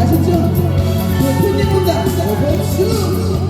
아셨죠? 대표님 분다. 박수.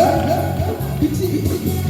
Hop hop hop. İki, iki.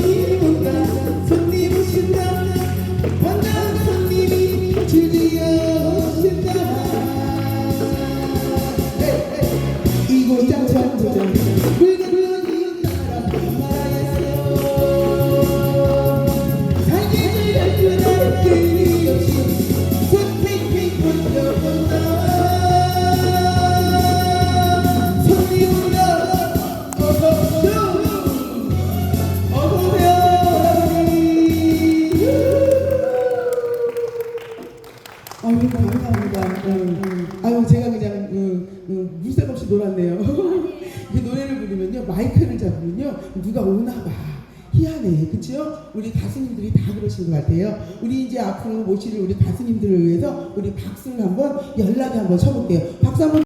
너무 감사합니다. 음. 아유 제가 그냥 음, 음, 그, 그 물색없이 놀았네요. 아, 예. 이 노래를 부르면요 마이크를 잡으면요 누가 오나 봐. 희한해, 그치요? 우리 가수님들이 다 그러신 것 같아요. 우리 이제 앞으로 모실 우리 가수님들을 위해서 우리 박수를 한번 연락에 한번 쳐볼게요. 박수 한번.